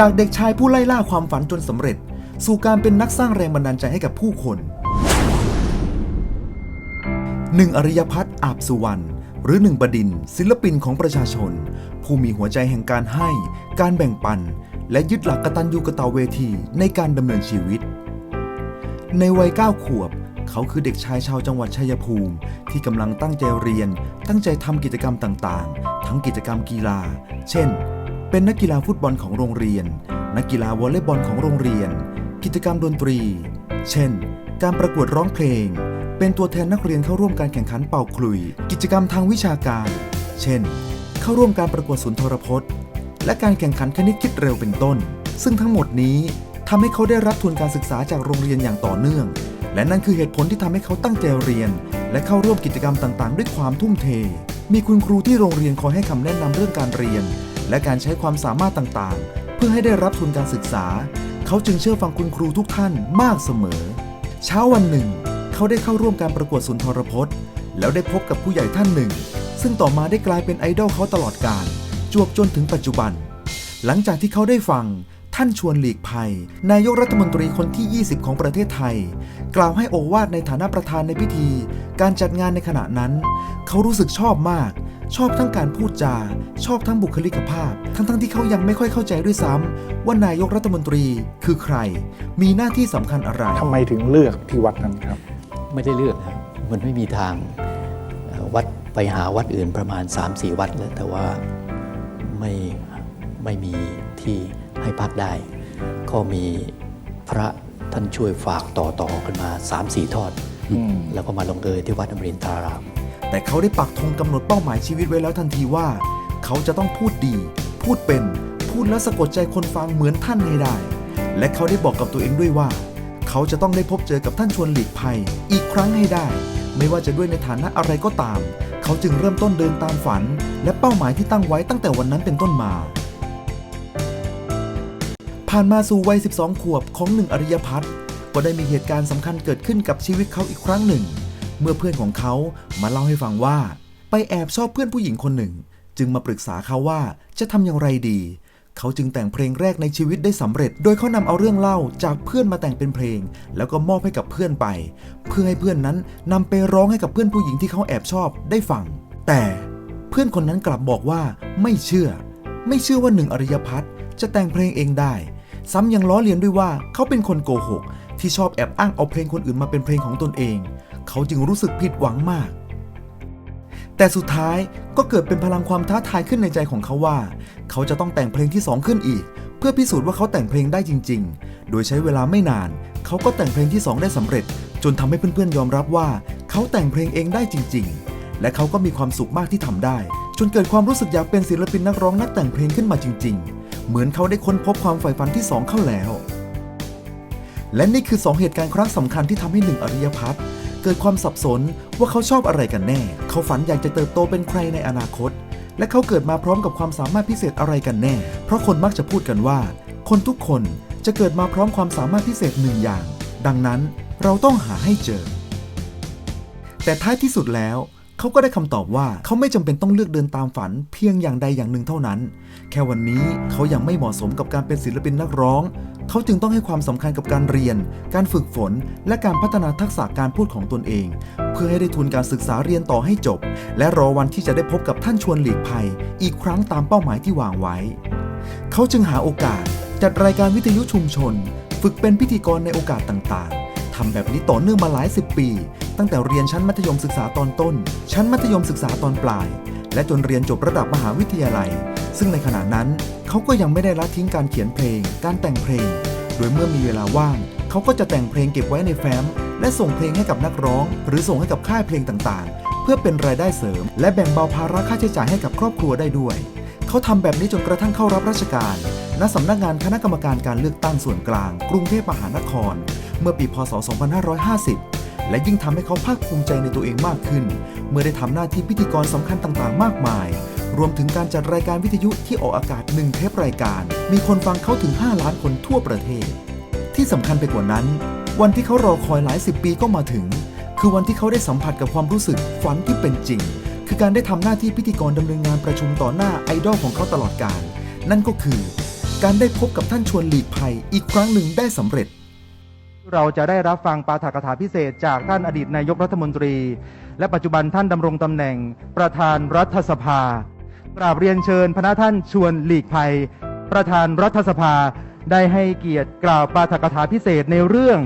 จากเด็กชายผู้ไล่ล่าความฝันจนสำเร็จ สู่การเป็นนักสร้างแรงบันดาลใจให้กับผู้คนหนึ่งอริยพัฒน์อาบสุวรรณหรือหนึ่งบดิน ศิลปินของประชาชน ผู้มีหัวใจแห่งการให้ การแบ่งปัน และยึดหลักกตัญญูกตเวทีในการดำเนินชีวิต ในวัย9ขวบ เขาคือเด็กชายชาวจังหวัดชัยภูมิ ที่กำลังตั้งใจเรียน ตั้งใจทำกิจกรรมต่างๆ ทั้งกิจกรรมกีฬา เช่น เป็นนักกีฬาฟุตบอลของโรงเรียน นักกีฬาวอลเลย์บอลของโรงเรียน กิจกรรมดนตรี เช่น การประกวดร้องเพลง เป็นตัวแทนนักเรียนเข้าร่วมการแข่งขันเป่าขลุย กิจกรรมทางวิชาการ เช่น เข้าร่วมการประกวดสุนทรพจน์ และการแข่งขันคณิตคิดเร็วเป็นต้น ซึ่งทั้งหมดนี้ทำให้เขาได้รับทุนการศึกษาจากโรงเรียนอย่างต่อเนื่อง และนั่นคือเหตุผลที่ทำให้เขาตั้งใจเรียน และเข้าร่วมกิจกรรมต่างๆ ด้วยความทุ่มเท มีคุณครูที่โรงเรียนคอยให้คำแนะนำเรื่องการเรียน และการใช้ความสามารถต่างๆ เพื่อให้ได้รับทุนการศึกษา เขาจึงเชื่อฟังคุณครูทุกท่านมากเสมอ เช้าวันหนึ่ง เขาได้เข้าร่วมการประกวดสุนทรพจน์ แล้วได้พบกับผู้ใหญ่ท่านหนึ่ง ซึ่งต่อมาได้กลายเป็นไอดอลเขาตลอดกาลจวบจนถึงปัจจุบัน หลังจากที่เขาได้ฟังท่านชวนหลีกภัย นายกรัฐมนตรีคนที่ 20 ของประเทศไทย กล่าวให้โอวาทในฐานะประธานในพิธี การจัดงานในขณะนั้น เขารู้สึกชอบมาก ชอบทั้งการพูดจา ชอบทั้งบุคลิกภาพ ทั้งๆที่เขายังไม่ค่อยเข้าใจด้วยซ้ำว่านายกรัฐมนตรีคือใคร มีหน้าที่สำคัญอะไร ทำไมถึงเลือกที่วัดนั้นครับ ไม่ได้เลือกครับมันไม่มีทางเอ่อวัดไปหาวัดอื่นประมาณ 3-4 วัดแล้วแต่ว่าไม่ไม่มีที่ให้พักได้ ก็มีพระท่านช่วยฝากต่อต่อๆกันมา 3-4 ทอดอืมแล้วก็มาลงเอยที่วัดอมรินทราราม แต่เขาได้ปักธงกำหนดเป้าหมายชีวิตไว้แล้วทันทีว่า เขาจะต้องพูดดี พูดเป็น พูดแล้วสะกดใจคนฟังเหมือนท่านให้ได้ และเขาได้บอกกับตัวเองด้วยว่า เขาจะต้องได้พบเจอกับท่านชวนหลีกภัย อีกครั้งให้ได้ ไม่ว่าจะด้วยในฐานะอะไรก็ตาม เขาจึงเริ่มต้นเดินตามฝัน และเป้าหมายที่ตั้งไว้ตั้งแต่วันนั้นเป็นต้นมา ผ่านมาสู่วัย 12 ขวบของหนึ่งอริยพัฒน์ก็ได้มีเหตุการณ์สำคัญเกิดขึ้นกับชีวิตเขาอีกครั้งหนึ่ง เมื่อเพื่อนของเขามาเล่าให้ฟังว่า ไปแอบชอบเพื่อนผู้หญิงคนหนึ่ง จึงมาปรึกษาเขาว่าจะทำอย่างไรดี เขาจึงแต่งเพลงแรกในชีวิตได้สำเร็จ โดยเขานำเอาเรื่องเล่าจากเพื่อนมาแต่งเป็นเพลง แล้วก็มอบให้กับเพื่อนไป เพื่อให้เพื่อนนั้นนำไปร้องให้กับเพื่อนผู้หญิงที่เขาแอบชอบได้ฟัง แต่เพื่อนคนนั้นกลับบอกว่าไม่เชื่อ ไม่เชื่อว่าหนึ่งอริยพัฒน์จะแต่งเพลงเองได้ ซ้ำยังล้อเลียนด้วยว่าเขาเป็นคนโกหก ที่ชอบแอบอ้างเอาเพลงคนอื่นมาเป็นเพลงของตนเอง เขาจึงรู้สึกผิดหวังมาก แต่สุดท้ายก็เกิดเป็นพลังความท้าทายขึ้นในใจของเขาว่า เขาจะต้องแต่งเพลงที่ 2 ขึ้นอีก เพื่อพิสูจน์ว่าเขาแต่งเพลงได้จริง ๆ โดยใช้เวลาไม่นาน เขาก็แต่งเพลงที่ 2 ได้สำเร็จ จนทำให้เพื่อนๆยอมรับว่า เขาแต่งเพลงเองได้จริง ๆ และเขาก็มีความสุขมากที่ทำได้ จนเกิดความรู้สึกอยากเป็นศิลปินนักร้องนักแต่งเพลงขึ้นมาจริง ๆ เหมือนเขาได้ค้นพบความใฝ่ฝันที่สองเข้าแล้วและนี่คือ 2 เหตุการณ์ครั้งสำคัญที่ทำให้หนึ่งอริยพัฒน์ เกิดความสับสนว่าเขาชอบอะไรกันแน่ เขาฝันอยากจะเติบโตเป็นใครในอนาคต และเขาเกิดมาพร้อมกับความสามารถพิเศษอะไรกันแน่ เพราะคนมักจะพูดกันว่า คนทุกคนจะเกิดมาพร้อมความสามารถพิเศษหนึ่งอย่าง ดังนั้นเราต้องหาให้เจอ แต่ท้ายที่สุดแล้ว เขาก็ได้คำตอบว่าเขาไม่จำเป็นต้องเลือกเดินตามฝัน เพียงอย่างใดอย่างหนึ่งเท่านั้น แค่วันนี้เขายังไม่เหมาะสมกับการเป็นศิลปินนักร้อง เขาจึงต้องให้ความสำคัญกับการเรียน การฝึกฝน และการพัฒนาทักษะการพูดของตนเอง เพื่อให้ได้ทุนการศึกษาเรียนต่อให้จบ และรอวันที่จะได้พบกับท่านชวนหลีกภัย อีกครั้งตามเป้าหมายที่วางไว้ เขาจึงหาโอกาส จัดรายการวิทยุชุมชน ฝึกเป็นพิธีกรในโอกาสต่างๆทำแบบนี้ต่อเนื่องมาหลายสิบปี ตั้งแต่เรียนชั้นมัธยมศึกษาตอนต้น ชั้นมัธยมศึกษาตอนปลาย และจนเรียนจบระดับมหาวิทยาลัย ซึ่งในขณะนั้นเขาก็ยังไม่ได้ละทิ้งการเขียนเพลง การแต่งเพลง โดยเมื่อมีเวลาว่าง เขาก็จะแต่งเพลงเก็บไว้ในแฟ้ม และส่งเพลงให้กับนักร้อง หรือส่งให้กับค่ายเพลงต่างๆ เพื่อเป็นรายได้เสริม และแบ่งเบาภาระค่าใช้จ่ายให้กับครอบครัวได้ด้วย เขาทำแบบนี้จนกระทั่งเข้ารับราชการณสำนักงานคณะกรรมการการเลือกตั้งส่วนกลาง กรุงเทพมหานคร เมื่อปีพศ 2550 และยิ่งทำให้เขาภาคภูมิใจในตัวเองมากขึ้น เมื่อได้ทำหน้าที่พิธีกรสำคัญต่างๆ มากมาย รวมถึงการจัดรายการวิทยุที่ออกอากาศหนึ่งเทปรายการ มีคนฟังเขาถึง 5 ล้านคนทั่วประเทศ ที่สำคัญไปกว่านั้น วันที่เขารอคอยหลายสิบปีก็มาถึง คือวันที่เขาได้สัมผัสกับความรู้สึกฝันที่เป็นจริง คือการได้ทำหน้าที่พิธีกรดำเนินงานประชุมต่อหน้าไอดอลของเขาตลอดกาลนั่นก็คือ การได้พบกับท่านชวนหลีกภัยอีกครั้งหนึ่งได้สำเร็จ เราจะได้รับฟังปาฐกถาพิเศษ จากท่านอดีตนายกรัฐมนตรี และปัจจุบันท่านดำรงตำแหน่งประธานรัฐสภากราบเรียนเชิญพระท่านชวนหลีกภัย ประธานรัฐสภาได้ให้เกียรติกล่าวปาฐกถาพิเศษในเรื่อง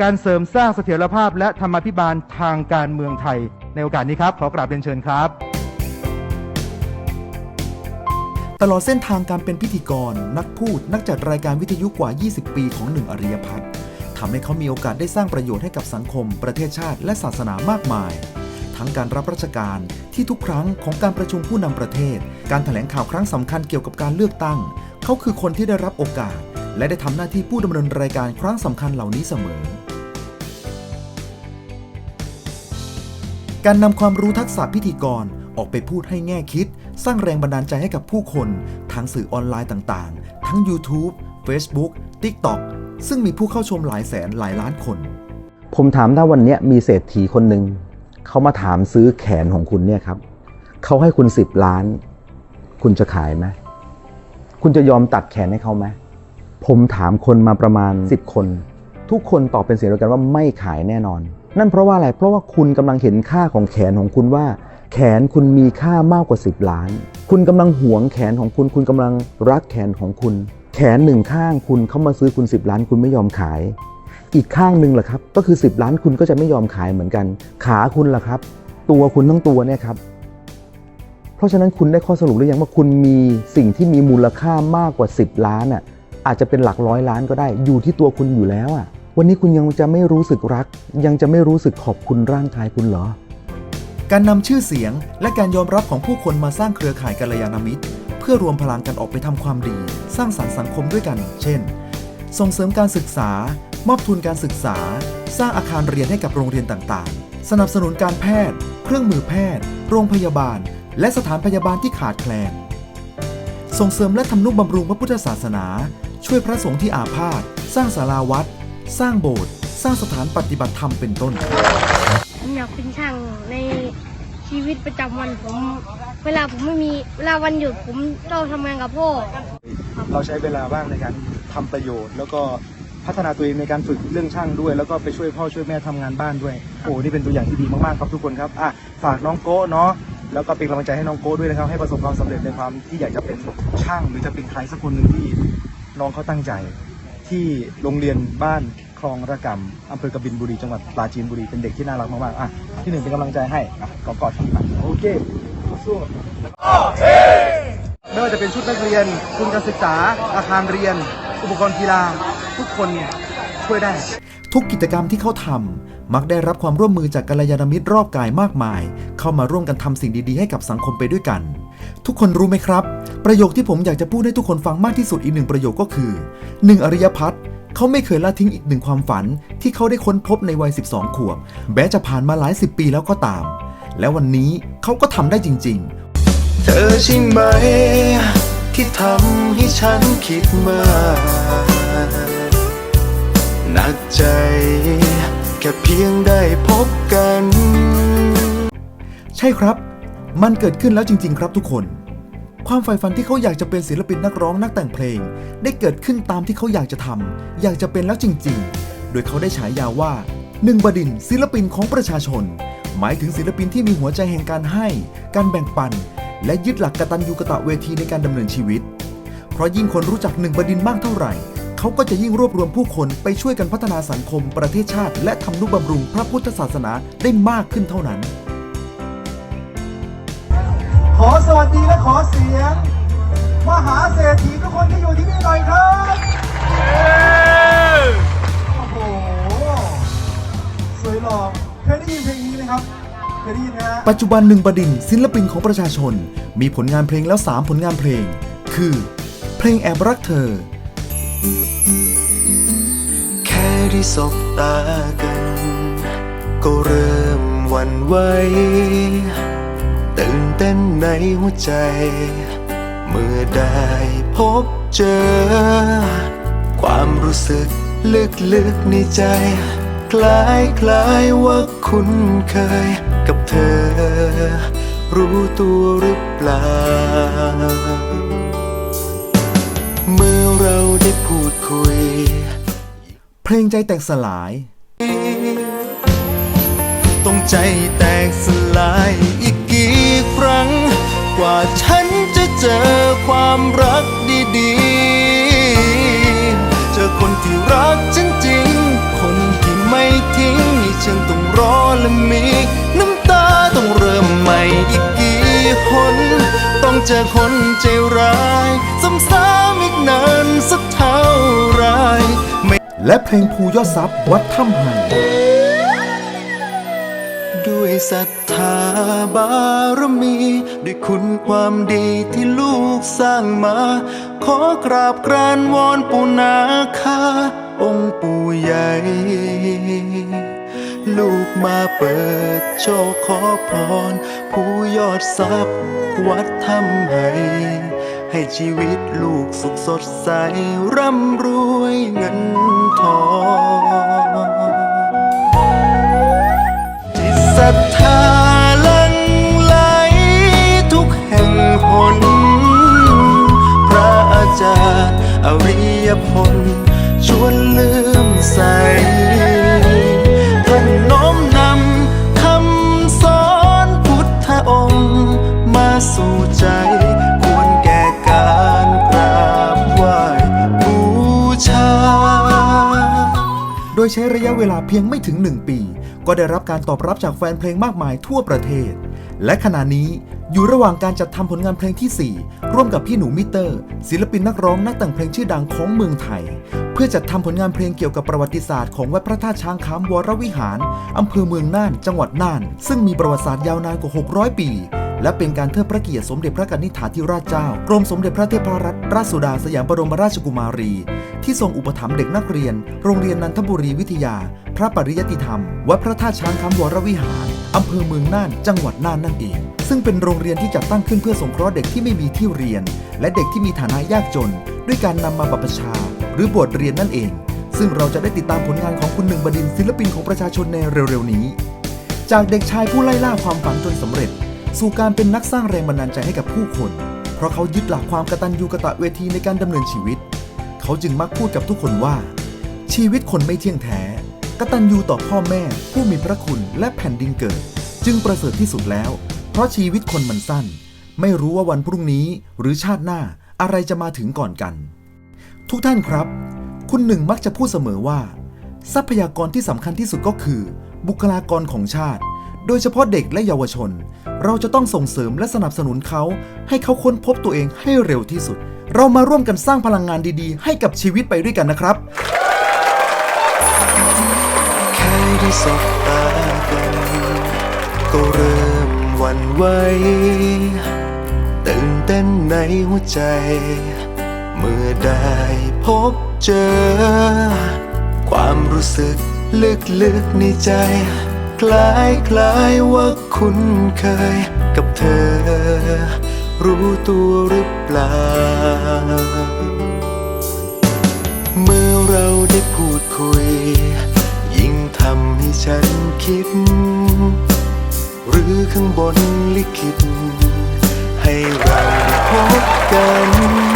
การเสริมสร้างเสถียรภาพและธรรมาภิบาลทางการเมืองไทย ในโอกาสนี้ครับ ขอกราบเรียนเชิญครับ ตลอดเส้นทางการเป็นพิธีกร นักพูดนักจัดรายการวิทยุกว่า 20 ปีของหนึ่งอริยพัฒน์ ทำให้เขามีโอกาสได้สร้างประโยชน์ให้กับสังคม ประเทศชาติ และศาสนามากมาย ทั้งการรับราชการที่ทุกครั้งของการประชุมผู้นำประเทศ การถแถลงข่าวครั้งสำคัญเกี่ยวกับการเลือกตั้ง เขาคือคนที่ได้รับโอกาส และได้ทำหน้าที่ผู้ดำเนินรายการครั้งสำคัญเหล่านี้เสมอ การนำความรู้ทักษะพิธีกรออกไปพูดให้แง่คิด สร้างแรงบันดาลใจให้กับผู้คนทางสื่อออนไลน์ต่างๆ ทั้ง YouTube Facebook TikTok ซึ่งมีผู้เข้าชมหลายแสนหลายล้านคน ผมถามถ้าวันนี้มีเศรษฐีคนหนึ่งเขามาถามซื้อแขนของคุณเนี่ยครับเขาให้คุณสิบล้าน คุณจะขายไหมคุณจะยอมตัดแขนให้เขาไหมผมถามคนมาประมาณ10คน ทุกคนตอบเป็นเสียงเดียวกันว่าไม่ขายแน่นอน นั่นเพราะว่าอะไร เพราะว่าคุณกำลังเห็นค่าของแขนของคุณว่า แขนคุณมีค่ามากกว่า 10 ล้าน คุณกำลังหวงแขนของคุณ คุณกำลังรักแขนของคุณ แขนหนึ่งข้างคุณเข้ามาซื้อคุณ 10 ล้านคุณไม่ยอมขาย อีกข้างหนึ่งล่ะครับ ก็คือ 10 ล้านคุณก็จะไม่ยอมขายเหมือนกัน ขาคุณล่ะครับ ตัวคุณทั้งตัวเนี่ยครับ เพราะฉะนั้นคุณได้ข้อสรุปหรือยังว่าคุณมีสิ่งที่มีมูลค่ามากกว่า 10 ล้านอะอาจจะเป็นหลักร้อยล้านก็ได้ อยู่ที่ตัวคุณอยู่แล้วอะวันนี้คุณยังจะไม่รู้สึกรัก ยังจะไม่รู้สึกขอบคุณร่างกายคุณเหรอ การนำชื่อเสียงและการยอมรับของผู้คนมาสร้างเครือข่ายกัลยาณมิตร เพื่อรวมพลังกันออกไปทำความดี สร้างสรรค์สังคมด้วยกัน เช่น ส่งเสริมการศึกษา มอบทุนการศึกษา สร้างอาคารเรียนให้กับโรงเรียนต่างๆ สนับสนุนการแพทย์ เครื่องมือแพทย์ โรงพยาบาล และสถานพยาบาลที่ขาดแคลน ส่งเสริมและทำนุบำรุงพระพุทธศาสนา ช่วยพระสงฆ์ที่อาพาธ สร้างศาลาวัด สร้างโบสถ์ สร้างสถานปฏิบัติธรรมเป็นต้น ผมอยากเป็นช่างในชีวิตประจำวันผม เวลาผมไม่มีเวลาวันหยุดผมต้องทำงานกับพ่อ เราใช้เวลาว่างในการทำประโยชน์ แล้วก็พัฒนาตัวเองในการฝึกเรื่องช่างด้วย แล้วก็ไปช่วยพ่อช่วยแม่ทำงานบ้านด้วยโอ้นี่เป็นตัวอย่างที่ดีมากๆครับทุกคนครับอะฝากน้องโก้เนาะแล้วก็เป็นกำลังใจให้น้องโก้ด้วยนะครับ ให้ประสบความสำเร็จในความที่อยากจะเป็นช่างหรือจะเป็นใครสักคนหนึ่งที่น้องเขาตั้งใจ ที่โรงเรียนบ้านคลองระกำอำเภอกบินบุรีจังหวัดปราจีนบุรีเป็นเด็กที่น่ารักมากๆอะที่หนึ่งเป็นกำลังใจให้อะกอดกอดที่มาโอเค สู้ไม่ว่าจะเป็นชุดนักเรียนทุนการศึกษา อาคารเรียน อุปกรณ์กีฬา ทุกคนช่วยได้ ทุกกิจกรรมที่เขาทำมักได้รับความร่วมมือจากกัลยาณมิตรรอบกายมากมาย เข้ามาร่วมกันทำสิ่งดีๆให้กับสังคมไปด้วยกัน ทุกคนรู้ไหมครับ ประโยคที่ผมอยากจะพูดให้ทุกคนฟังมากที่สุดอีกหนึ่งประโยคก็คือหนึ่งอริยพัฒน์เขาไม่เคยละทิ้งอีกหนึ่งความฝันที่เขาได้ค้นพบในวัย 12 ขวบแม้จะผ่านมาหลายสิบปีแล้วก็ตาม และวันนี้เขาก็ทำได้จริง ๆ เธอใช่ไหม ที่ทำให้ฉันคิดมากหนักใจ แค่เพียงได้พบกัน ใช่ครับ มันเกิดขึ้นแล้วจริง ๆ ครับทุกคน ความใฝ่ฝันที่เขาอยากจะเป็นศิลปินนักร้องนักแต่งเพลง ได้เกิดขึ้นตามที่เขาอยากจะทำอยากจะเป็นแล้วจริง ๆ โดยเขาได้ฉายาว่าหนึ่งบดินทร์ศิลปินของประชาชน หมายถึงศิลปินที่มีหัวใจแห่งการให้ การแบ่งปัน และยึดหลักกตัญญูกตเวทีในการดำเนินชีวิต เพราะยิ่งคนรู้จักหนึ่งบดินทร์มากเท่าไหร่ เขาก็จะยิ่งรวบรวมผู้คนไปช่วยกันพัฒนาสังคม ประเทศชาติ และทำนุบำรุงพระพุทธศาสนาได้มากขึ้นเท่านั้น ขอสวัสดีและขอเสียง มหาเศรษฐีทุกคนที่อยู่ที่นี่หน่อยครับ โอ้โห สวยหล่อเคยได้ยินเพลงนี้ไหม ครับเคยได้ยินนะฮะปัจจุบันหนึ่งประดินศิลปินของประชาชน มีผลงานเพลงแล้ว 3 ผลงานเพลง คือ เพลงแอบรักเธอ แค่ได้สบตากัน ก็เริ่มหวั่นไหวตื่นเต้นในหัวใจ เมื่อได้พบเจอ ความรู้สึกลึกๆในใจ คล้ายคล้ายว่าคุ้นเคยกับเธอ รู้ตัวหรือเปล่า เมื่อเราได้พูดคุย เพลงใจแตกสลาย ต้องใจแตกสลายอีกกี่ครั้ง กว่าฉันจะเจอความรักดีๆ เจอคนที่รักฉันจริงคน ฉันต้องรอและมีน้ำตาต้องเริ่มใหม่อีกกี่หนต้องเจอคนใจร้ายซ้ำๆอีกนานสักเท่าไรไและเพลงภูยอดซับวัดถ้ำไห่ด้วยศรัทธาบารมี ด้วยคุณความดีที่ลูกสร้างมา ขอกราบกรานวอนปูนาคาองค์ปู่ใหญ่ ลูกมาเปิดโชคขอพร ผู้ยอดทรัพย์วัดทำให้ ให้ชีวิตลูกสุขสดใส ร่ำรวยเงินทองจิตศรัทธาลังไหลทุกแห่งหน พียงไม่ถึง 1 ปี ก็ได้รับการตอบรับจากแฟนเพลงมากมายทั่วประเทศ และขณะนี้อยู่ระหว่างการจัดทำผลงานเพลงที่ 4 ร่วมกับพี่หนูมิเตอร์ ศิลปินนักร้องนักแต่งเพลงชื่อดังของเมืองไทย เพื่อจัดทำผลงานเพลงเกี่ยวกับประวัติศาสตร์ของวัดพระธาตุช้างคำวรวิหารอำเภอเมืองน่าน จังหวัดน่าน ซึ่งมีประวัติศาสตร์ยาวนานกว่า 600 ปี และเป็นการเทิดพระเกียรติสมเด็จพระกนิษฐาธิราชเจ้า กรมสมเด็จพระเทพรัตนราชสุดาสยามบรมราชกุมารี ที่ทรงอุปถัมภ์เด็กนักเรียน โรงเรียนนันทบุรีวิทยา พระปริยติธรรม วัดพระธาตุช้างคำวรวิหาร อำเภอเมืองน่าน จังหวัดน่านนั่นเอง ซึ่งเป็นโรงเรียนที่จัดตั้งขึ้นเพื่อสงเคราะห์เด็กที่ไม่มีที่เรียน และเด็กที่มีฐานะยากจน ด้วยการนำมาบัพชา หรือบวชเรียนนั่นเอง ซึ่งเราจะได้ติดตามผลงานของคุณหนึ่งบดินทร์ศิลปินของประชาชนในเร็วๆนี้ จากเด็กชายผู้ไล่ล่าความฝันจนสำเร็จ สู่การเป็นนักสร้างแรงบันดาลใจให้กับผู้คน เพราะเขายึดหลักความกตัญญูกตะเวทีในการดำเนินชีวิต เขาจึงมักพูดกับทุกคนว่า ชีวิตคนไม่เที่ยงแท้กตัญญูต่อพ่อแม่ ผู้มีพระคุณและแผ่นดินเกิด จึงประเสริฐที่สุดแล้ว เพราะชีวิตคนมันสั้น ไม่รู้ว่าวันพรุ่งนี้หรือชาติหน้าอะไรจะมาถึงก่อนกัน ทุกท่านครับ คุณหนึ่งมักจะพูดเสมอว่า ทรัพยากรที่สำคัญที่สุดก็คือ บุคลากรของชาติ โดยเฉพาะเด็กและเยาวชน เราจะต้องส่งเสริมและสนับสนุนเขา ให้เขาค้นพบตัวเองให้เร็วที่สุด เรามาร่วมกันสร้างพลังงานดีๆ ให้กับชีวิตไปด้วยกันนะครับแค่ได้สบตากันก็เริ่มวันไหวตื่นเต้นในหัวใจ เมื่อได้พบเจอ ความรู้สึกลึกๆในใจ คล้ายคล้ายๆว่าคุ้นเคยกับเธอ รู้ตัวหรือเปล่า เมื่อเราได้พูดคุย ยิ่งทำให้ฉันคิด หรือข้างบนลิขิตให้เราได้พบกัน